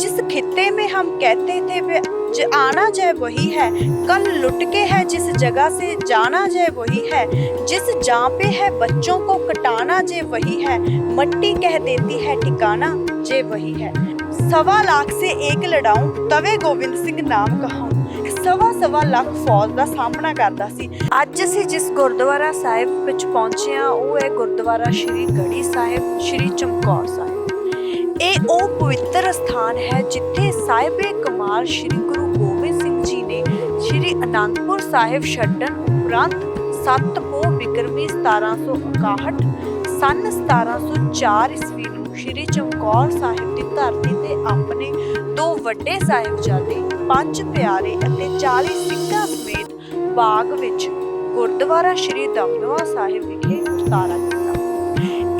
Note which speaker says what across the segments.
Speaker 1: जिस खित्ते में हम कहते थे आना जय वही है कल लुटके है जिस जगह से जाना जय वही है जिस जहाँ पे है बच्चों को कटाना जय वही है मट्टी कह देती है ठिकाना जय वही है सवा लाख से एक लड़ाऊं तवे ਗੋਬਿੰਦ ਸਿੰਘ ਨਾਮ ਕਹਾਉਂ ਸਵਾ ਸਵਾ ਲੱਖ ਫੌਜ ਦਾ ਸਾਹਮਣਾ ਕਰਦਾ ਸੀ ਅੱਜ ਅਸੀਂ ਜਿਸ ਗੁਰਦੁਆਰਾ ਸਾਹਿਬ ਵਿੱਚ ਪਹੁੰਚੇ ਆ ਉਹ ਹੈ ਗੁਰਦੁਆਰਾ ਸ਼੍ਰੀ ਗੜੀ ਸਾਹਿਬ ਸ਼੍ਰੀ ਚਮਕੌਰ ਸਾਹਿਬ ਇਹ ਉਹ ਪਵਿੱਤਰ ਸਥਾਨ ਹੈ ਜਿੱਥੇ ਸਾਹਿਬੇ ਕਮਾਲ ਸ਼੍ਰੀ ਗੁਰੂ ਗੋਬਿੰਦ ਸਿੰਘ ਜੀ ਨੇ ਸ਼੍ਰੀ ਅਨੰਦਪੁਰ ਸਾਹਿਬ ਛੱਡਣ ਉਪਰੰਤ 7 ਪੋ ਬਿਕਰਮੀ 1761 ਸਨ 1704 ਈਸਵੀ ਨੂੰ ਸ਼੍ਰੀ ਚਮਕੌਰ ਸਾਹਿਬ ਦੀ ਧਰਤੀ ਤੇ ਆਪਣੇ ਦੋ ਵੱਡੇ ਸਾਹਿਬਜ਼ਾਦੇ, ਪੰਜ ਪਿਆਰੇ ਅਤੇ 40 ਸਿੱਖਾਂ ਸਮੇਤ ਬਾਗ ਵਿੱਚ ਗੁਰਦੁਆਰਾ ਸ਼੍ਰੀ ਦਮਦਮਾ ਸਾਹਿਬ ਵਿਖੇ ਉਤਾਰਾ ਕੀਤਾ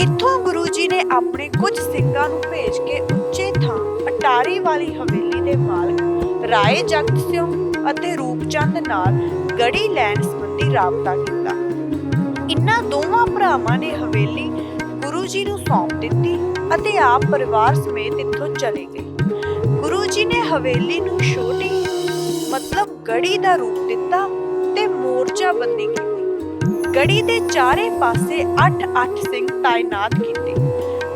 Speaker 1: ਇੱਥੋਂ ਗੁਰੂ ਜੀ ਨੇ ਆਪਣੇ ਕੁਝ ਸਿੰਘਾਂ ਨੂੰ ਭੇਜ ਕੇ ਉੱਚੇ ਥਾਂ ਅਟਾਰੀ ਵਾਲੀ ਹਵੇਲੀ ਦੇ ਮਾਲਕ ਰਾਏ ਜਗਤ ਸਿੰਘ ਅਤੇ ਰੂਪਚੰਦ ਨਾਲ ਗੜੀ ਲੈਣ ਸੰਬੰਧੀ ਰਾਬਤਾ ਕੀਤਾ। ਇਨ੍ਹਾਂ ਦੋਵਾਂ ਭਰਾਵਾਂ ਨੇ ਹਵੇਲੀ ਗੁਰੂ ਜੀ ਨੂੰ ਸੌਂਪ ਦਿੱਤੀ ਅਤੇ ਆਪ ਪਰਿਵਾਰ ਸਮੇਤ ਇੱਥੋਂ ਚਲੇ ਗਏ। ਗੁਰੂ ਜੀ ਨੇ ਹਵੇਲੀ ਨੂੰ ਛੋਟੀ, ਮਤਲਬ ਗੜੀ ਦਾ ਰੂਪ ਦਿੱਤਾ ਤੇ ਮੋਰਚਾ ਬੰਦੀ ਕੀਤੀ। ਗੜੀ ਦੇ ਚਾਰੇ ਪਾਸੇ 8-8 ਸਿੰਘ ਤਾਇਨਾਤ ਕੀਤੇ।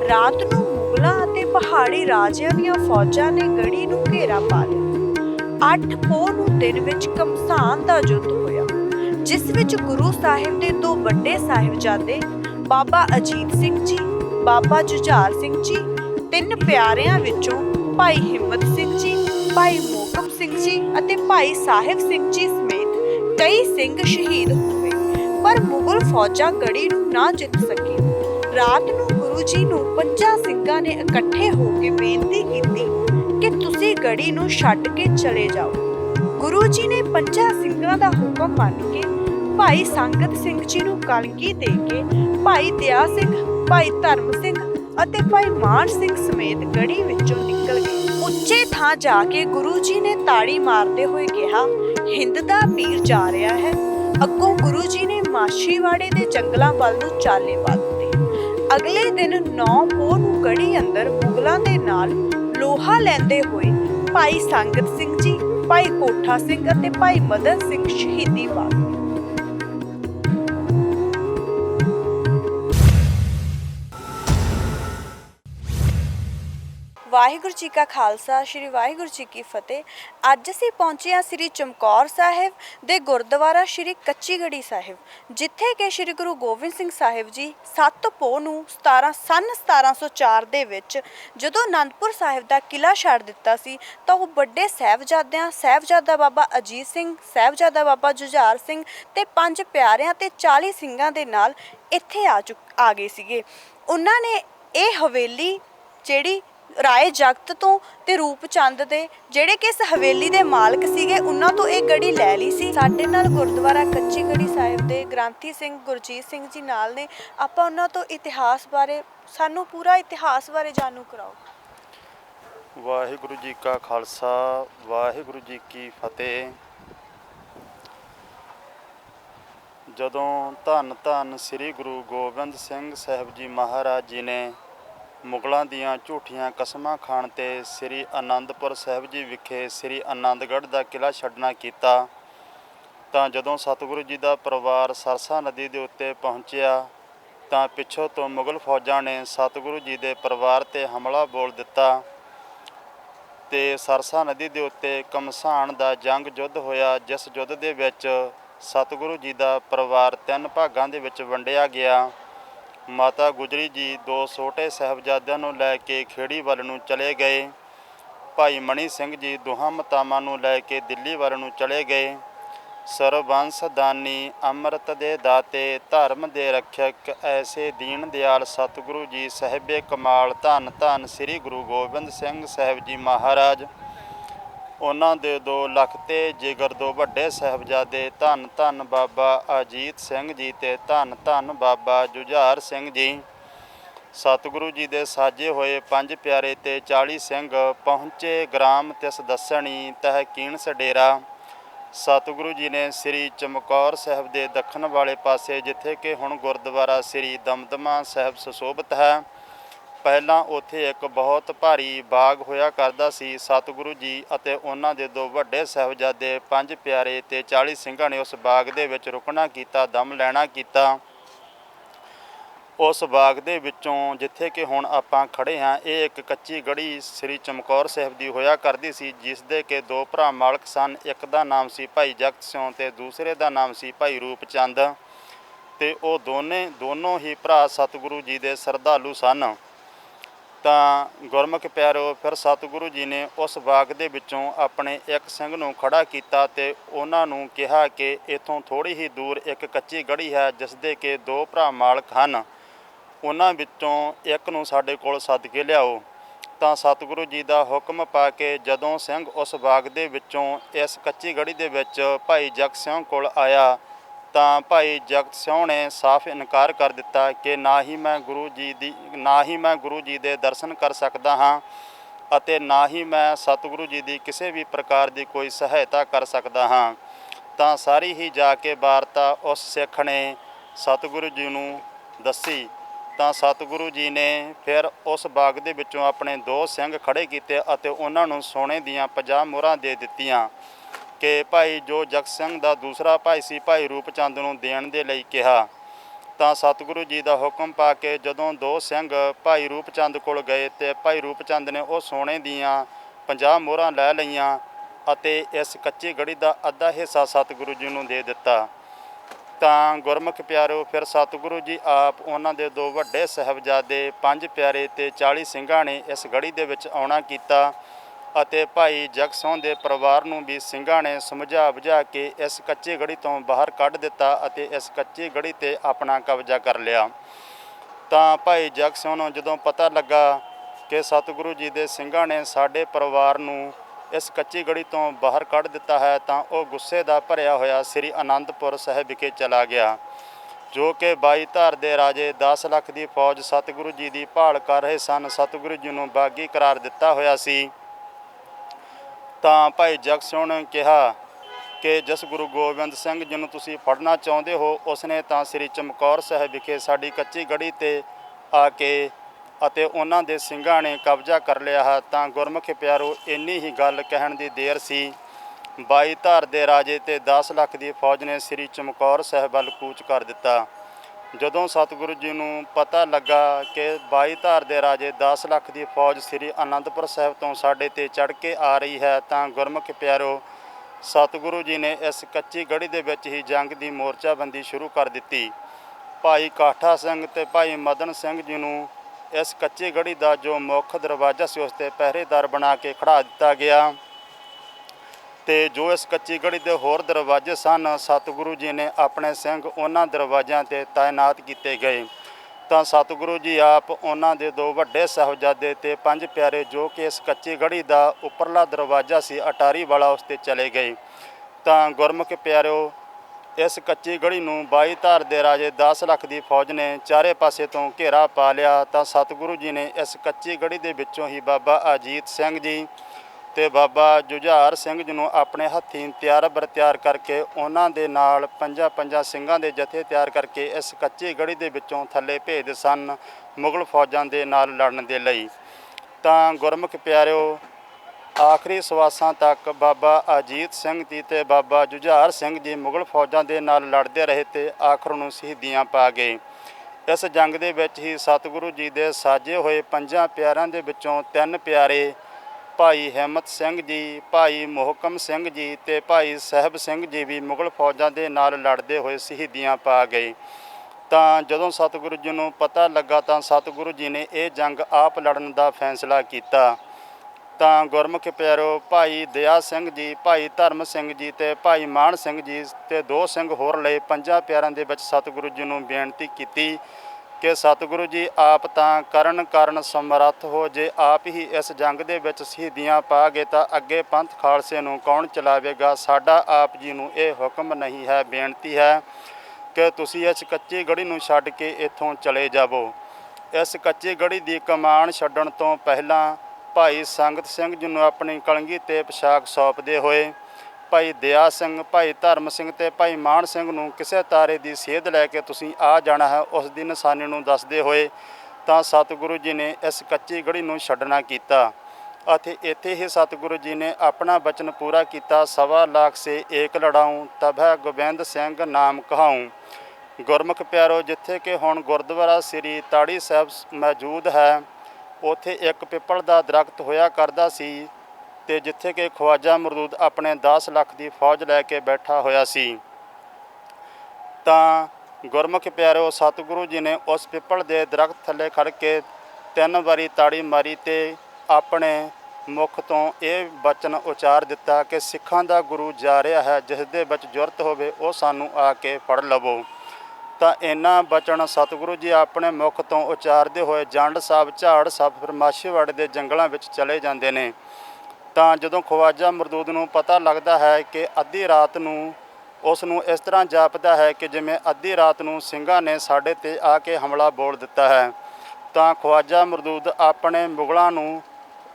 Speaker 1: ਰਾਤ ਨੂੰ ਮੁਗਲਾਂ ਅਤੇ ਪਹਾੜੀ ਰਾਜਿਆਂ ਦੀਆਂ ਫੌਜਾਂ ਨੇ ਗੜੀ ਨੂੰ ਘੇਰਾ ਪਾ ਲਿਆ। 8 ਪੋਹ ਨੂੰ ਦਿਨ ਵਿੱਚ ਕਮਸਾਨ ਦਾ ਯੁੱਧ ਹੋਇਆ, ਜਿਸ ਵਿੱਚ ਗੁਰੂ ਸਾਹਿਬ ਦੇ ਦੋ ਵੱਡੇ ਸਾਹਿਬਜ਼ਾਦੇ, ਬਾਬਾ ਅਜੀਤ ਸਿੰਘ ਜੀ, ਬਾਬਾ ਜੁਝਾਰ ਸਿੰਘ ਜੀ, ਤਿੰਨ ਪਿਆਰਿਆਂ ਵਿੱਚੋਂ ਭਾਈ ਹਿੰਮਤ ਸਿੰਘ ਜੀ, ਭਾਈ ਮੋਕਮ ਸਿੰਘ ਜੀ ਅਤੇ ਭਾਈ ਸਾਹਿਬ ਸਿੰਘ ਜੀ ਸਮੇਤ ਕਈ ਸਿੰਘ ਸ਼ਹੀਦ ਹੋਏ ਪਰ ਮੁਗਲ ਫੌਜਾਂ ਗੜੀ ਨੂੰ ਨਾ ਜਿੱਤ ਸਕੀ। ਰਾਤ ਨੂੰ ਗੁਰੂ ਜੀ ਨੂੰ ਪੰਜਾਂ ਸਿੰਘਾਂ ਨੇ ਇਕੱਠੇ ਹੋ ਕੇ ਬੇਨਤੀ ਕੀਤੀ ਕਿ ਤੁਸੀਂ ਗੜੀ ਨੂੰ ਛੱਡ ਕੇ ਚਲੇ ਜਾਓ। ਗੁਰੂ ਜੀ ਨੇ ਪੰਜਾਂ ਸਿੰਘਾਂ ਦਾ ਹੁਕਮ ਮੰਨ ਕੇ ਭਾਈ ਸੰਗਤ ਸਿੰਘ ਜੀ ਨੂੰ ਕਲਗੀ ਦੇ ਕੇ ਭਾਈ ਦਿਆ ਸਿੰਘ, ਭਾਈ ਧਰਮ ਸਿੰਘ ਅਤੇ ਭਾਈ ਮਾਨ ਸਿੰਘ ਸਮੇਤ ਗੜੀ ਵਿੱਚੋਂ ਨਿਕਲ ਗਏ ਉੱਚੇ ਥਾਂ ਜਾ ਕੇ ਗੁਰੂ ਜੀ ਨੇ ਤਾੜੀ ਮਾਰਦੇ ਹੋਏ ਕਿਹਾ, ਹਿੰਦ ਦਾ ਵੀਰ ਜਾ ਰਿਹਾ ਹੈ। ਅੱਗੋਂ ਗੁਰੂ ਜੀ ਨੇ ਮਾਸੀਵਾੜੇ ਦੇ ਜੰਗਲਾਂ ਵੱਲ ਨੂੰ ਚਾਲੇ ਪਾ ਅਗਲੇ ਦਿਨ 9 ਪੋਹ ਨੂੰ ਗੜੀ ਅੰਦਰ ਮੁਗਲਾਂ ਦੇ ਨਾਲ ਲੋਹਾ ਲੈਂਦੇ ਹੋਏ ਭਾਈ ਸੰਗਤ ਸਿੰਘ ਜੀ, ਭਾਈ ਕੋਠਾ ਸਿੰਘ ਅਤੇ ਭਾਈ ਮਦਨ ਸਿੰਘ ਸ਼ਹੀਦੀ ਪਾ ਗਏ ਵਾਹਿਗੁਰੂ ਜੀ ਕਾ ਖਾਲਸਾ, ਸ੍ਰੀ ਵਾਹਿਗੁਰੂ ਜੀ ਕੀ ਫਤਿਹ। ਅੱਜ ਅਸੀਂ ਪਹੁੰਚੇ ਹਾਂ ਸ੍ਰੀ ਚਮਕੌਰ ਸਾਹਿਬ ਦੇ ਗੁਰਦੁਆਰਾ ਸ੍ਰੀ ਕੱਚੀਗੜੀ ਸਾਹਿਬ, ਜਿੱਥੇ ਕਿ ਸ੍ਰੀ ਗੁਰੂ ਗੋਬਿੰਦ ਸਿੰਘ ਸਾਹਿਬ ਜੀ 7 ਪੋਹ ਨੂੰ 17 ਸਨ 1704 ਦੇ ਵਿੱਚ ਜਦੋਂ ਅਨੰਦਪੁਰ ਸਾਹਿਬ ਦਾ ਕਿਲਾ ਛੱਡ ਦਿੱਤਾ ਸੀ, ਤਾਂ ਉਹ ਵੱਡੇ ਸਾਹਿਬਜ਼ਾਦਿਆਂ, ਸਾਹਿਬਜ਼ਾਦਾ ਬਾਬਾ ਅਜੀਤ ਸਿੰਘ, ਸਾਹਿਬਜ਼ਾਦਾ ਬਾਬਾ ਜੁਝਾਰ ਸਿੰਘ ਤੇ ਪੰਜ ਪਿਆਰਿਆਂ ਤੇ 40 ਸਿੰਘਾਂ ਦੇ ਨਾਲ ਇੱਥੇ ਆ ਚੁੱਕ, ਆ ਗਏ ਸੀਗੇ। ਉਹਨਾਂ ਨੇ ਇਹ ਹਵੇਲੀ ਜਿਹੜੀ ਰਾਏ ਜਗਤ ਤੋਂ ਤੇ ਰੂਪਚੰਦ ਦੇ, ਜਿਹੜੇ ਕਿ ਇਸ ਹਵੇਲੀ ਦੇ ਮਾਲਕ ਸੀਗੇ, ਉਹਨਾਂ ਤੋਂ ਇਹ ਗੜੀ ਲੈ ਲਈ ਸੀ। ਸਾਡੇ ਨਾਲ ਗੁਰਦੁਆਰਾ ਕੱਚੀ ਗੜੀ ਸਾਹਿਬ ਦੇ ਗ੍ਰਾਂਥੀ ਸਿੰਘ ਗੁਰਜੀਤ ਸਿੰਘ ਜੀ ਨਾਲ ਨੇ। ਆਪਾਂ ਉਹਨਾਂ ਤੋਂ ਇਤਿਹਾਸ ਬਾਰੇ, ਸਾਨੂੰ ਪੂਰਾ ਇਤਿਹਾਸ ਬਾਰੇ ਜਾਣੂ ਕਰਾਓ।
Speaker 2: ਵਾਹਿਗੁਰੂ ਜੀ ਕਾ ਖਾਲਸਾ, ਵਾਹਿਗੁਰੂ ਜੀ ਕੀ ਫਤਿਹ। ਜਦੋਂ ਧੰਨ ਧੰਨ ਸ੍ਰੀ ਗੁਰੂ ਗੋਬਿੰਦ ਸਿੰਘ ਸਾਹਿਬ ਜੀ ਮਹਾਰਾਜ ਜੀ ਨੇ ਮੁਗਲਾਂ ਦੀਆਂ ਝੂਠੀਆਂ ਕਸਮਾਂ ਖਾਣ ਤੇ ਸ੍ਰੀ ਆਨੰਦਪੁਰ ਸਾਹਿਬ ਜੀ ਵਿਖੇ ਸ੍ਰੀ ਆਨੰਦਗੜ੍ਹ ਦਾ ਕਿਲਾ ਛੱਡਣਾ ਕੀਤਾ, ਤਾਂ ਜਦੋਂ ਸਤਿਗੁਰੂ ਜੀ ਦਾ ਪਰਿਵਾਰ ਸਰਸਾ ਨਦੀ ਦੇ ਉੱਤੇ ਪਹੁੰਚਿਆ, ਤਾਂ ਪਿੱਛੋਂ ਤੋਂ ਮੁਗਲ ਫੌਜਾਂ ਨੇ ਸਤਿਗੁਰੂ ਜੀ ਦੇ ਪਰਿਵਾਰ ਤੇ ਹਮਲਾ ਬੋਲ ਦਿੱਤਾ ਤੇ ਸਰਸਾ ਨਦੀ ਦੇ ਉੱਤੇ ਕਮਸਾਨ ਦਾ ਜੰਗ ਯੁੱਧ ਹੋਇਆ, ਜਿਸ ਯੁੱਧ ਦੇ ਵਿੱਚ ਸਤਿਗੁਰੂ ਜੀ ਦਾ ਪਰਿਵਾਰ ਤਿੰਨ ਭਾਗਾਂ ਦੇ ਵਿੱਚ ਵੰਡਿਆ ਗਿਆ। ਮਾਤਾ ਗੁਜਰੀ ਜੀ ਦੋ ਛੋਟੇ ਸਾਹਿਬਜ਼ਾਦਿਆਂ ਨੂੰ ਲੈ ਕੇ ਖੇੜੀ ਵੱਲ ਨੂੰ ਚਲੇ ਗਏ। ਭਾਈ ਮਣੀ ਸਿੰਘ ਜੀ ਦੋਹਾਂ ਮਤਾਵਾਂ ਨੂੰ ਲੈ ਕੇ ਦਿੱਲੀ ਵੱਲ ਨੂੰ ਚਲੇ ਗਏ। ਸਰਬੰਸ ਦਾਨੀ ਅੰਮ੍ਰਿਤ ਦੇ ਦਾਤੇ, ਧਰਮ ਦੇ ਰੱਖਿਅਕ, ਐਸੇ ਦੀਨ ਦਿਆਲ ਸਤਿਗੁਰੂ ਜੀ, ਸਾਹਿਬੇ ਕਮਾਲ, ਧੰਨ ਧੰਨ ਸ੍ਰੀ ਗੁਰੂ ਗੋਬਿੰਦ ਸਿੰਘ ਸਾਹਿਬ ਜੀ ਮਹਾਰਾਜ। ਉਹਨਾਂ ਦੇ ਦੋ ਲੱਖਤੇ ਜਿਗਰ ਦੋ ਵੱਡੇ ਸਾਹਿਬਜ਼ਾਦੇ ਧੰਨ ਧੰਨ ਬਾਬਾ ਅਜੀਤ ਸਿੰਘ ਜੀ ਤੇ ਧੰਨ ਧੰਨ ਬਾਬਾ ਜੁਝਾਰ ਸਿੰਘ ਜੀ। ਸਤਿਗੁਰੂ ਜੀ ਦੇ ਸਾਜੇ ਹੋਏ ਪੰਜ ਪਿਆਰੇ ਤੇ 40 ਸਿੰਘ ਪਹੁੰਚੇ ਗ੍ਰਾਮ ਤਿਸ ਦੱਸਣੀ ਤਹਿਕੀਨ ਸਡੇਰਾ। ਸਤਿਗੁਰੂ ਜੀ ਨੇ ਸ੍ਰੀ ਚਮਕੌਰ ਸਾਹਿਬ ਦੇ ਦੱਖਣ ਵਾਲੇ ਪਾਸੇ, ਜਿੱਥੇ ਕਿ ਹੁਣ ਗੁਰਦੁਆਰਾ ਸ੍ਰੀ ਦਮਦਮਾ ਸਾਹਿਬ ਸੁਸ਼ੋਭਿਤ ਹੈ ਪਹਿਲਾਂ ਉੱਥੇ ਇੱਕ ਬਹੁਤ ਭਾਰੀ ਬਾਗ ਹੋਇਆ ਕਰਦਾ ਸੀ। ਸਤਿਗੁਰੂ ਜੀ ਅਤੇ ਉਹਨਾਂ ਦੇ ਦੋ ਵੱਡੇ ਸਾਹਿਬਜ਼ਾਦੇ, ਪੰਜ ਪਿਆਰੇ ਤੇ 40 ਸਿੰਘਾਂ ਨੇ ਉਸ ਬਾਗ ਦੇ ਵਿੱਚ ਰੁਕਣਾ ਕੀਤਾ, ਦਮ ਲੈਣਾ ਕੀਤਾ। ਉਸ ਬਾਗ ਦੇ ਵਿੱਚੋਂ ਜਿੱਥੇ ਕਿ ਹੁਣ ਆਪਾਂ ਖੜੇ ਹਾਂ, ਇਹ ਇੱਕ ਕੱਚੀ ਗੜੀ ਸ੍ਰੀ ਚਮਕੌਰ ਸਾਹਿਬ ਦੀ ਹੋਇਆ ਕਰਦੀ ਸੀ ਜਿਸ ਦੇ ਕਿ ਦੋ ਭਰਾ ਮਾਲਕ ਸਨ, ਇੱਕ ਦਾ ਨਾਮ ਸੀ ਭਾਈ ਜਗਤ ਸਿੰਘ ਤੇ ਦੂਸਰੇ ਦਾ ਨਾਮ ਸੀ ਭਾਈ ਰੂਪ ਚੰਦ ਤੇ ਉਹ ਦੋਨੇ, ਦੋਨੋਂ ਹੀ ਭਰਾ ਸਤਿਗੁਰੂ ਜੀ ਦੇ ਸਰਧਾਲੂ ਸਨ। ਤਾਂ ਗੁਰਮੁਖ ਪਿਆਰੋ, ਫਿਰ ਸਤਿਗੁਰੂ ਜੀ ਨੇ ਉਸ ਬਾਗ ਦੇ ਵਿੱਚੋਂ ਆਪਣੇ ਇੱਕ ਸਿੰਘ ਨੂੰ ਖੜਾ ਕੀਤਾ ਤੇ ਉਹਨਾਂ ਨੂੰ ਕਿਹਾ ਕਿ ਇਥੋਂ ਥੋੜੀ ਹੀ ਦੂਰ ਇੱਕ ਕੱਚੀ ਗੜੀ ਹੈ ਜਿਸ ਦੇ ਕਿ ਦੋ ਭਰਾ ਮਾਲਕ ਹਨ। ਉਹਨਾਂ ਵਿੱਚੋਂ ਇੱਕ ਨੂੰ ਸਾਡੇ ਕੋਲ ਸੱਦ ਕੇ ਲਿਆਓ। ਤਾਂ ਸਤਿਗੁਰੂ ਜੀ ਦਾ ਹੁਕਮ ਪਾ ਕੇ ਜਦੋਂ ਸਿੰਘ ਉਸ ਬਾਗ ਦੇ ਵਿੱਚੋਂ ਇਸ ਕੱਚੀ ਗੜੀ ਦੇ ਵਿੱਚ ਭਾਈ ਜਗਤ ਸਿੰਘ ਕੋਲ ਆਇਆ ਤਾਂ ਭਾਈ ਜਗਤ ਸਿੰਘ ਨੇ ਸਾਫ਼ ਇਨਕਾਰ ਕਰ ਦਿੱਤਾ ਕਿ ਨਾ ਹੀ ਮੈਂ ਗੁਰੂ ਜੀ ਦੀ, ਨਾ ਹੀ ਮੈਂ ਗੁਰੂ ਜੀ ਦੇ ਦਰਸ਼ਨ ਕਰ ਸਕਦਾ ਹਾਂ ਅਤੇ ਨਾ ਹੀ ਮੈਂ ਸਤਿਗੁਰੂ ਜੀ ਦੀ ਕਿਸੇ ਵੀ ਪ੍ਰਕਾਰ ਦੀ ਕੋਈ ਸਹਾਇਤਾ ਕਰ ਸਕਦਾ ਹਾਂ। ਤਾਂ ਸਾਰੀ ਹੀ ਜਾ ਕੇ ਵਾਰਤਾ ਉਸ ਸਿੱਖ ਨੇ ਸਤਿਗੁਰੂ ਜੀ ਨੂੰ ਦੱਸੀ। ਤਾਂ ਸਤਿਗੁਰੂ ਜੀ ਨੇ ਫਿਰ ਉਸ ਬਾਗ ਦੇ ਵਿੱਚੋਂ ਆਪਣੇ ਦੋ ਸਿੰਘ ਖੜੇ ਕੀਤੇ ਅਤੇ ਉਹਨਾਂ ਨੂੰ ਸੋਨੇ ਦੀਆਂ 50 ਮੋਹਰਾਂ ਦੇ ਦਿੱਤੀਆਂ। ਕਿ ਭਾਈ ਜੋ ਜਗਤ ਸਿੰਘ ਦਾ ਦੂਸਰਾ ਭਾਈ ਸੀ ਭਾਈ ਰੂਪਚੰਦ ਨੂੰ ਦੇਣ ਦੇ ਲਈ ਕਿਹਾ, ਤਾਂ ਸਤਿਗੁਰੂ ਜੀ ਦਾ ਹੁਕਮ ਪਾ ਕੇ ਜਦੋਂ ਦੋ ਸਿੰਘ ਭਾਈ ਰੂਪਚੰਦ ਕੋਲ ਗਏ ਤੇ ਭਾਈ ਰੂਪ ਚੰਦ ਨੇ ਉਹ ਸੋਨੇ ਦੀਆਂ 50 ਮੋਹਰਾਂ ਲੈ ਲਈਆਂ ਅਤੇ ਇਸ ਕੱਚੀ ਗੜੀ ਦਾ ਅੱਧਾ ਹਿੱਸਾ ਸਤਿਗੁਰੂ ਜੀ ਨੂੰ ਦੇ ਦਿੱਤਾ। ਤਾਂ ਗੁਰਮੁਖ ਪਿਆਰੋ, ਫਿਰ ਸਤਿਗੁਰੂ ਜੀ ਆਪ ਉਹਨਾਂ ਦੇ ਦੋ ਵੱਡੇ ਸਹਿਬਜ਼ਾਦੇ, ਪੰਜ ਪਿਆਰੇ ਤੇ 40 ਸਿੰਘਾਂ ਨੇ ਇਸ ਗੜੀ ਦੇ ਵਿੱਚ ਆਉਣਾ ਕੀਤਾ। ਅਤੇ ਭਾਈ ਜਗਸੋਂ ਦੇ ਪਰਿਵਾਰ ਨੂੰ ਵੀ ਸਿੰਘਾਂ ਨੇ ਸਮਝਾ ਬੁਝਾ ਕੇ ਇਸ ਕੱਚੀ ਗੜੀ ਤੋਂ ਬਾਹਰ ਕੱਢ ਦਿੱਤਾ ਅਤੇ ਇਸ ਕੱਚੀ ਗੜੀ ਤੇ ਆਪਣਾ ਕਬਜ਼ਾ ਕਰ ਲਿਆ। ਤਾਂ ਭਾਈ ਜਗਸੋਂ ਨੂੰ ਜਦੋਂ ਪਤਾ ਲੱਗਾ ਕਿ ਸਤਿਗੁਰੂ ਜੀ ਦੇ ਸਿੰਘਾਂ ਨੇ ਸਾਡੇ ਪਰਿਵਾਰ ਨੂੰ ਇਸ ਕੱਚੀ ਗੜੀ ਤੋਂ ਬਾਹਰ ਕੱਢ ਦਿੱਤਾ ਹੈ, ਤਾਂ ਉਹ ਗੁੱਸੇ ਦਾ ਭਰਿਆ ਹੋਇਆ ਸ੍ਰੀ ਅਨੰਦਪੁਰ ਸਾਹਿਬ ਵਿਖੇ ਚਲਾ ਗਿਆ, ਜੋ ਕਿ 22 ਧਾਰ ਦੇ ਰਾਜੇ 10 ਲੱਖ ਦੀ ਫੌਜ ਸਤਿਗੁਰੂ ਜੀ ਦੀ ਭਾਲ ਕਰ ਰਹੇ ਸਨ। ਸਤਿਗੁਰੂ ਜੀ ਨੂੰ ਬਾਗੀ ਕਰਾਰ ਦਿੱਤਾ ਹੋਇਆ ਸੀ। ਤਾਂ ਭਾਈ ਜਗਤ ਸਿੰਘ ਨੇ ਕਿਹਾ ਕਿ ਜਿਸ ਗੁਰੂ ਗੋਬਿੰਦ ਸਿੰਘ ਜੀ ਨੂੰ ਤੁਸੀਂ ਫੜਨਾ ਚਾਹੁੰਦੇ ਹੋ, ਉਸਨੇ ਤਾਂ ਸ੍ਰੀ ਚਮਕੌਰ ਸਾਹਿਬ ਵਿਖੇ ਸਾਡੀ ਕੱਚੀ ਗੜੀ ਤੇ ਆ ਕੇ ਅਤੇ ਉਹਨਾਂ ਦੇ ਸਿੰਘਾਂ ਨੇ ਕਬਜ਼ਾ ਕਰ ਲਿਆ ਹੈ। ਤਾਂ ਗੁਰਮੁਖ ਪਿਆਰੋ, ਇੰਨੀ ਹੀ ਗੱਲ ਕਹਿਣ ਦੀ ਦੇਰ ਸੀ। 22 ਧਾਰ ਦੇ ਰਾਜੇ ਤੇ 10 ਲੱਖ ਦੀ ਫੌਜ ਨੇ ਸ੍ਰੀ ਚਮਕੌਰ ਸਾਹਿਬ ਵੱਲ ਕੂਚ ਕਰ ਦਿੱਤਾ। ਜਦੋਂ ਸਤਿਗੁਰੂ ਜੀ ਨੂੰ ਪਤਾ ਲੱਗਾ ਕਿ 22 ਧਾਰ ਦੇ ਰਾਜੇ 10 ਲੱਖ ਦੀ ਫੌਜ ਸ੍ਰੀ ਅਨੰਦਪੁਰ ਸਾਹਿਬ ਤੋਂ ਸਾਡੇ ਤੇ ਚੜ ਕੇ ਆ ਰਹੀ ਹੈ, ਤਾਂ ਗੁਰਮੁਖ ਪਿਆਰੋ, ਸਤਿਗੁਰੂ ਜੀ ਨੇ ਇਸ ਕੱਚੀ ਗੜੀ ਦੇ ਵਿੱਚ ਹੀ ਜੰਗ ਦੀ ਮੋਰਚਾਬੰਦੀ ਸ਼ੁਰੂ ਕਰ ਦਿੱਤੀ। ਭਾਈ ਕਾਠਾ ਸਿੰਘ ਤੇ ਭਾਈ ਮਦਨ ਸਿੰਘ ਜੀ ਨੂੰ ਇਸ ਕੱਚੀ ਗੜੀ ਦਾ ਜੋ ਮੁੱਖ ਦਰਵਾਜ਼ਾ ਸੀ, ਉਸ ਤੇ ਪਹਿਰੇਦਾਰ ਬਣਾ ਕੇ ਖੜਾ ਦਿੱਤਾ ਗਿਆ। ਤੇ ਜੋ ਇਸ ਕੱਚੀ ਗੜੀ ਦੇ ਹੋਰ ਦਰਵਾਜ਼ੇ ਸਨ, ਸਤਿਗੁਰੂ ਜੀ ਨੇ ਆਪਣੇ ਸਿੰਘ ਉਹਨਾਂ ਦਰਵਾਜ਼ਿਆਂ ਤੇ ਤਾਇਨਾਤ ਕੀਤੇ ਗਏ। ਤਾਂ ਸਤਿਗੁਰੂ ਜੀ ਆਪ ਉਹਨਾਂ ਦੇ ਦੋ ਵੱਡੇ ਸਾਹਿਬਜ਼ਾਦੇ ਤੇ ਪੰਜ ਪਿਆਰੇ ਜੋ ਕਿ ਇਸ ਕੱਚੀ ਗੜੀ ਦਾ ਉੱਪਰਲਾ ਦਰਵਾਜ਼ਾ ਸੀ, ਅਟਾਰੀ ਵਾਲਾ ਉਸ ਤੇ ਚਲੇ ਗਏ। ਤਾਂ ਗੁਰਮੁਖ ਪਿਆਰਿਓ, ਇਸ ਕੱਚੀ ਗੜੀ ਨੂੰ ਬਾਈ ਧਾਰ ਦੇ ਰਾਜੇ 10 ਲੱਖ ਦੀ ਫੌਜ ਨੇ ਚਾਰੇ ਪਾਸੇ ਤੋਂ ਘੇਰਾ ਪਾ ਲਿਆ। ਤਾਂ ਸਤਿਗੁਰੂ ਜੀ ਨੇ ਇਸ ਕੱਚੀ ਗੜੀ ਦੇ ਵਿੱਚੋਂ ਹੀ ਬਾਬਾ ਅਜੀਤ ਸਿੰਘ ਜੀ ਤੇ ਬਾਬਾ ਜੁਝਾਰ ਸਿੰਘ ਜੀ ਨੂੰ ਆਪਣੇ ਹੱਥੀਂ ਤਿਆਰ ਬਰ ਤਿਆਰ ਕਰਕੇ ਉਹਨਾਂ ਦੇ ਨਾਲ ਪੰਜਾਂ ਪੰਜਾਂ ਸਿੰਘਾਂ ਦੇ ਜਥੇ ਤਿਆਰ ਕਰਕੇ ਇਸ ਕੱਚੀ ਗੜੀ ਦੇ ਵਿੱਚੋਂ ਥੱਲੇ ਭੇਜਦੇ ਸਨ ਮੁਗਲ ਫੌਜਾਂ ਦੇ ਨਾਲ ਲੜਨ ਦੇ ਲਈ। ਤਾਂ ਗੁਰਮੁਖ ਪਿਆਰਿਓ, ਆਖਰੀ ਸਵਾਸਾਂ ਤੱਕ ਬਾਬਾ ਅਜੀਤ ਸਿੰਘ ਜੀ ਤੇ ਬਾਬਾ ਜੁਝਾਰ ਸਿੰਘ ਜੀ ਮੁਗਲ ਫੌਜਾਂ ਦੇ ਨਾਲ ਲੜਦੇ ਰਹੇ ਤੇ ਆਖਰ ਨੂੰ ਸ਼ਹੀਦੀਆਂ ਪਾ ਗਏ। ਇਸ ਜੰਗ ਦੇ ਵਿੱਚ ਹੀ ਸਤਿਗੁਰੂ ਜੀ ਦੇ ਸਾਜੇ ਹੋਏ ਪੰਜਾਂ ਪਿਆਰਿਆਂ ਦੇ ਵਿੱਚੋਂ ਤਿੰਨ ਪਿਆਰੇ ਭਾਈ ਹਿੰਮਤ ਸਿੰਘ ਜੀ, ਭਾਈ ਮੋਹਕਮ ਸਿੰਘ ਜੀ ਤੇ ਭਾਈ ਸਾਹਿਬ ਸਿੰਘ ਜੀ ਵੀ ਮੁਗਲ ਫੌਜਾਂ ਦੇ ਨਾਲ ਲੜਦੇ ਹੋਏ ਸ਼ਹੀਦੀਆਂ ਪਾ ਗਏ। ਤਾਂ ਜਦੋਂ ਸਤਿਗੁਰੂ ਜੀ ਨੂੰ ਪਤਾ ਲੱਗਾ ਤਾਂ ਸਤਿਗੁਰੂ ਜੀ ਨੇ ਇਹ ਜੰਗ ਆਪ ਲੜਨ ਦਾ ਫੈਸਲਾ ਕੀਤਾ। ਤਾਂ ਗੁਰਮੁਖ ਪਿਆਰੋ, ਭਾਈ ਦਇਆ ਸਿੰਘ ਜੀ, ਭਾਈ ਧਰਮ ਸਿੰਘ ਜੀ ਤੇ ਭਾਈ ਮਾਨ ਸਿੰਘ ਜੀ ਤੇ ਦੋ ਸਿੰਘ ਹੋਰ ਲਏ ਪੰਜਾਂ ਪਿਆਰਿਆਂ ਦੇ ਵਿੱਚ ਸਤਿਗੁਰੂ ਜੀ ਨੂੰ ਬੇਨਤੀ ਕੀਤੀ ਕਿ ਸਤਿਗੁਰੂ ਜੀ ਆਪ ਤਾਂ ਕਰਨ ਕਾਰਨ ਸਮਰੱਥ ਹੋ, ਜੇ ਆਪ ਹੀ ਇਸ ਜੰਗ ਦੇ ਵਿੱਚ ਸ਼ਹੀਦੀਆਂ ਪਾ ਗਏ ਤਾਂ ਅੱਗੇ ਪੰਥ ਖਾਲਸੇ ਨੂੰ ਕੌਣ ਚਲਾਵੇਗਾ? ਸਾਡਾ ਆਪ ਜੀ ਨੂੰ ਇਹ ਹੁਕਮ ਨਹੀਂ ਹੈ, ਬੇਨਤੀ ਹੈ ਕਿ ਤੁਸੀਂ ਇਸ ਕੱਚੀ ਗੜੀ ਨੂੰ ਛੱਡ ਕੇ ਇੱਥੋਂ ਚਲੇ ਜਾਵੋ। ਇਸ ਕੱਚੀ ਗੜੀ ਦੀ ਕਮਾਨ ਛੱਡਣ ਤੋਂ ਪਹਿਲਾਂ ਭਾਈ ਸੰਗਤ ਸਿੰਘ ਜੀ ਨੂੰ ਆਪਣੀ ਕਲੰਗੀ ਤੇ ਪੋਸ਼ਾਕ ਸੌਂਪਦੇ ਹੋਏ ਭਾਈ ਦਇਆ ਸਿੰਘ, ਭਾਈ ਧਰਮ ਸਿੰਘ ਤੇ ਭਾਈ ਮਾਨ ਸਿੰਘ ਨੂੰ ਕਿਸੇ ਤਾਰੇ ਦੀ ਸੇਧ ਲੈ ਕੇ ਤੁਸੀਂ ਆ ਜਾਣਾ ਹੈ, ਉਸ ਦੀ ਨਿਸ਼ਾਨੀ ਨੂੰ ਦੱਸਦੇ ਹੋਏ ਤਾਂ ਸਤਿਗੁਰੂ ਜੀ ਨੇ ਇਸ ਕੱਚੀ ਗੜੀ ਨੂੰ ਛੱਡਣਾ ਕੀਤਾ। ਅਤੇ ਇੱਥੇ ਹੀ ਸਤਿਗੁਰੂ ਜੀ ਨੇ ਆਪਣਾ ਬਚਨ ਪੂਰਾ ਕੀਤਾ, ਸਵਾ ਲੱਖ ਸੇ ਏਕ ਲੜਾਉਂ ਤਬੈ ਗੋਬਿੰਦ ਸਿੰਘ ਨਾਮ ਕਹਾਉਂ। ਗੁਰਮੁਖ ਪਿਆਰੋ, ਜਿੱਥੇ ਕਿ ਹੁਣ ਗੁਰਦੁਆਰਾ ਸ੍ਰੀ ਤਾੜੀ ਸਾਹਿਬ ਮੌਜੂਦ ਹੈ, ਉੱਥੇ ਇੱਕ ਪਿੱਪਲ ਦਾ ਦਰਖਤ ਹੋਇਆ ਕਰਦਾ ਸੀ। ਤੇ ਜਿੱਥੇ ਕਿ ਖਵਾਜਾ ਮਰਦੂਦ ਆਪਣੇ 10 ਲੱਖ ਦੀ ਫੌਜ ਲੈ ਕੇ ਬੈਠਾ ਹੋਇਆ ਸੀ। ਤਾਂ ਗੁਰਮੁਖ ਪਿਆਰੋ, ਸਤਿਗੁਰੂ ਜੀ ਨੇ ਉਸ ਪਿੱਪਲ ਦੇ ਦਰਖਤ ਥੱਲੇ ਖੜ ਕੇ ਤਿੰਨ ਵਾਰੀ ਤਾੜੀ ਮਾਰੀ ਤੇ ਆਪਣੇ ਮੁਖ ਤੋਂ ਇਹ ਬਚਨ ਉਚਾਰ ਦਿੱਤਾ ਕਿ ਸਿੱਖਾਂ ਦਾ ਗੁਰੂ ਜਾ ਰਿਹਾ ਹੈ, ਜਿਸ ਦੇ ਵਿੱਚ ਜੁਰਤ ਹੋਵੇ ਉਹ ਸਾਨੂੰ ਆ ਕੇ ਫੜ ਲਵੋ। ਤਾਂ ਇਹਨਾਂ ਬਚਨ ਸਤਿਗੁਰੂ ਜੀ ਆਪਣੇ ਮੁਖ ਤੋਂ ਉਚਾਰਦੇ ਹੋਏ ਜੰਡ ਸਾਹਿਬ, ਝਾੜ ਸਾਹਿਬ, ਫਿਰ ਮਾਛੀਵਾੜੇ ਦੇ ਜੰਗਲਾਂ ਵਿੱਚ ਚਲੇ ਜਾਂਦੇ ਨੇ। ਤਾਂ ਜਦੋਂ ਖਵਾਜਾ ਮਰਦੂਦ ਨੂੰ ਪਤਾ ਲੱਗਦਾ ਹੈ ਕਿ ਅੱਧੀ ਰਾਤ ਨੂੰ ਉਸ ਨੂੰ ਇਸ ਤਰ੍ਹਾਂ ਜਾਪਦਾ ਹੈ ਕਿ ਜਿਵੇਂ ਅੱਧੀ ਰਾਤ ਨੂੰ ਸਿੰਘਾਂ ਨੇ ਸਾਡੇ ਤੇ ਆ ਕੇ ਹਮਲਾ ਬੋਲ ਦਿੱਤਾ ਹੈ, ਤਾਂ ਖਵਾਜਾ ਮਰਦੂਦ ਆਪਣੇ ਮੁਗਲਾਂ ਨੂੰ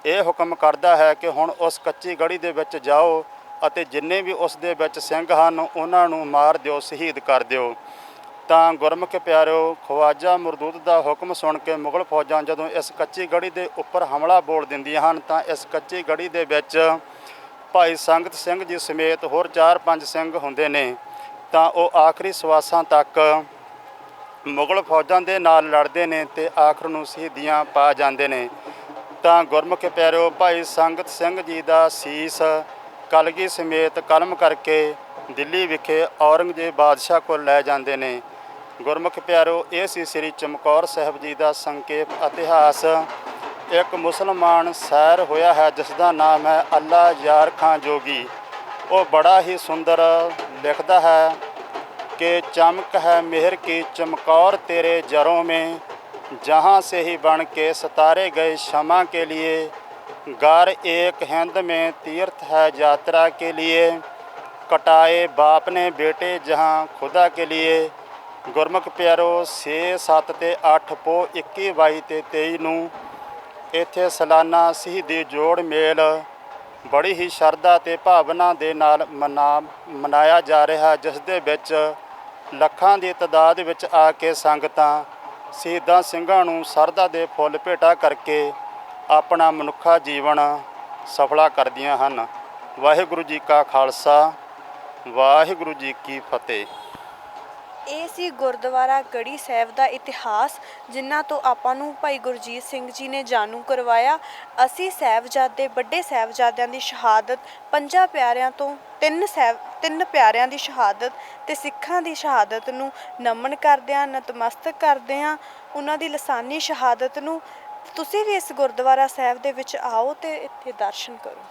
Speaker 2: ਇਹ ਹੁਕਮ ਕਰਦਾ ਹੈ ਕਿ ਹੁਣ ਉਸ ਕੱਚੀ ਗੜੀ ਦੇ ਵਿੱਚ ਜਾਓ ਅਤੇ ਜਿੰਨੇ ਵੀ ਉਸ ਦੇ ਵਿੱਚ ਸਿੰਘ ਹਨ, ਉਹਨਾਂ ਨੂੰ ਮਾਰ ਦਿਓ, ਸ਼ਹੀਦ ਕਰ ਦਿਓ। ਤਾਂ ਗੁਰਮੁਖ ਪਿਆਰਿਓ ਖਵਾਜਾ ਮਰਦੂਦ ਦਾ ਹੁਕਮ ਸੁਣ ਕੇ ਮੁਗਲ ਫੌਜਾਂ ਜਦੋਂ ਇਸ ਕੱਚੀ ਗੜੀ ਦੇ ਉੱਪਰ ਹਮਲਾ ਬੋਲ ਦਿੰਦੀਆਂ ਹਨ ਤਾਂ ਇਸ ਕੱਚੀ ਗੜੀ ਦੇ ਵਿੱਚ ਭਾਈ ਸੰਗਤ ਸਿੰਘ ਜੀ ਸਮੇਤ ਹੋਰ 4-5 ਸਿੰਘ ਹੁੰਦੇ ਨੇ। ਤਾਂ ਉਹ ਆਖਰੀ ਸਵਾਸਾਂ ਤੱਕ ਮੁਗਲ ਫੌਜਾਂ ਦੇ ਨਾਲ ਲੜਦੇ ਨੇ ਤੇ ਆਖਰ ਨੂੰ ਸ਼ਹੀਦੀਆਂ ਪਾ ਜਾਂਦੇ ਨੇ। ਤਾਂ ਗੁਰਮੁਖ ਪਿਆਰਿਓ ਭਾਈ ਸੰਗਤ ਸਿੰਘ ਜੀ ਦਾ ਸੀਸ ਕਲਗੀ ਸਮੇਤ ਕਲਮ ਕਰਕੇ ਦਿੱਲੀ ਵਿਖੇ ਔਰੰਗਜ਼ੇਬ ਬਾਦਸ਼ਾਹ ਕੋਲ ਲੈ ਜਾਂਦੇ ਨੇ। ਗੁਰਮੁਖ ਪਿਆਰੋ, ਇਹ ਸੀ ਸ੍ਰੀ ਚਮਕੌਰ ਸਾਹਿਬ ਜੀ ਦਾ ਸੰਖੇਪ ਇਤਿਹਾਸ। ਇੱਕ ਮੁਸਲਮਾਨ ਸੈਰ ਹੋਇਆ ਹੈ, ਜਿਸ ਦਾ ਨਾਮ ਹੈ ਅੱਲਾ ਯਾਰ ਖਾਂ ਜੋਗੀ। ਉਹ ਬੜਾ ਹੀ ਸੁੰਦਰ ਲਿਖਦਾ ਹੈ ਕਿ ਚਮਕ ਹੈ ਮਿਹਰ ਕੀ ਚਮਕੌਰ ਤੇਰੇ ਜਰੋਂ ਮੇ। ਜਹਾਂ ਸੇ ਹੀ ਬਣ ਕੇ ਸਤਾਰੇ ਗਏ ਸ਼ਮਾ ਕੇ ਲਿਏ। ਗਰ ਇੱਕ ਹਿੰਦ ਮੇ ਤੀਰਥ ਹੈ ਯਾਤਰਾ ਕੇ ਲਿਏ। ਕਟਾਏ ਬਾਪ ਨੇ ਬੇਟੇ ਜਹਾਂ ਖੁਦਾ ਕੇ ਲਿਏ। ਗੁਰਮੁਖ ਪਿਆਰੋ 6 7 ਤੇ 8 ਪੋ 21 22 ਤੇ 23 ਨੂੰ ਇੱਥੇ ਸਾਲਾਨਾ ਸ਼ਹੀਦੀ ਜੋੜ ਮੇਲ ਬੜੀ ਹੀ ਸ਼ਰਧਾ ਤੇ ਭਾਵਨਾ ਦੇ ਨਾਲ ਮਨਾ, ਮਨਾਇਆ ਜਾ ਰਿਹਾ ਜਿਸ ਦੇ ਵਿੱਚ ਲੱਖਾਂ ਦੀ ਤਦਾਦ ਵਿੱਚ ਆ ਕੇ ਸੰਗਤਾਂ ਸ਼ਹੀਦਾਂ ਸਿੰਘਾਂ ਨੂੰ ਸਰਦਾ ਦੇ ਫੁੱਲ ਭੇਟਾ ਕਰਕੇ ਆਪਣਾ ਮਨੁੱਖਾ ਜੀਵਨ ਸਫਲਾ ਕਰਦੀਆਂ ਹਨ। ਵਾਹਿਗੁਰੂ ਜੀ ਕਾ ਖਾਲਸਾ, ਵਾਹਿਗੁਰੂ ਜੀ ਕੀ ਫਤਿਹ।
Speaker 1: ਇਹ ਸੀ ਗੁਰਦੁਆਰਾ ਗੜੀ ਸਾਹਿਬ ਦਾ ਇਤਿਹਾਸ, ਜਿਨ੍ਹਾਂ ਤੋਂ ਆਪਾਂ ਨੂੰ ਭਾਈ ਗੁਰਜੀਤ ਸਿੰਘ ਜੀ ਨੇ ਜਾਣੂ ਕਰਵਾਇਆ। ਅਸੀਂ ਸਾਹਿਬਜ਼ਾਦੇ, ਵੱਡੇ ਸਾਹਿਬਜ਼ਾਦਿਆਂ ਦੀ ਸ਼ਹਾਦਤ, ਪੰਜਾਂ ਪਿਆਰਿਆਂ ਤੋਂ ਤਿੰਨ ਸਾਹਿਬ, ਤਿੰਨ ਪਿਆਰਿਆਂ ਦੀ ਸ਼ਹਾਦਤ ਤੇ ਸਿੱਖਾਂ ਦੀ ਸ਼ਹਾਦਤ ਨੂੰ ਨਮਨ ਕਰਦੇ ਹਾਂ, ਨਤਮਸਤਕ ਕਰਦੇ ਹਾਂ। ਉਹਨਾਂ ਦੀ ਲਸਾਨੀ ਸ਼ਹਾਦਤ ਨੂੰ ਤੁਸੀਂ ਵੀ ਇਸ ਗੁਰਦੁਆਰਾ ਸਾਹਿਬ ਦੇ ਵਿੱਚ ਆਓ ਤੇ ਇੱਥੇ ਦਰਸ਼ਨ ਕਰੋ।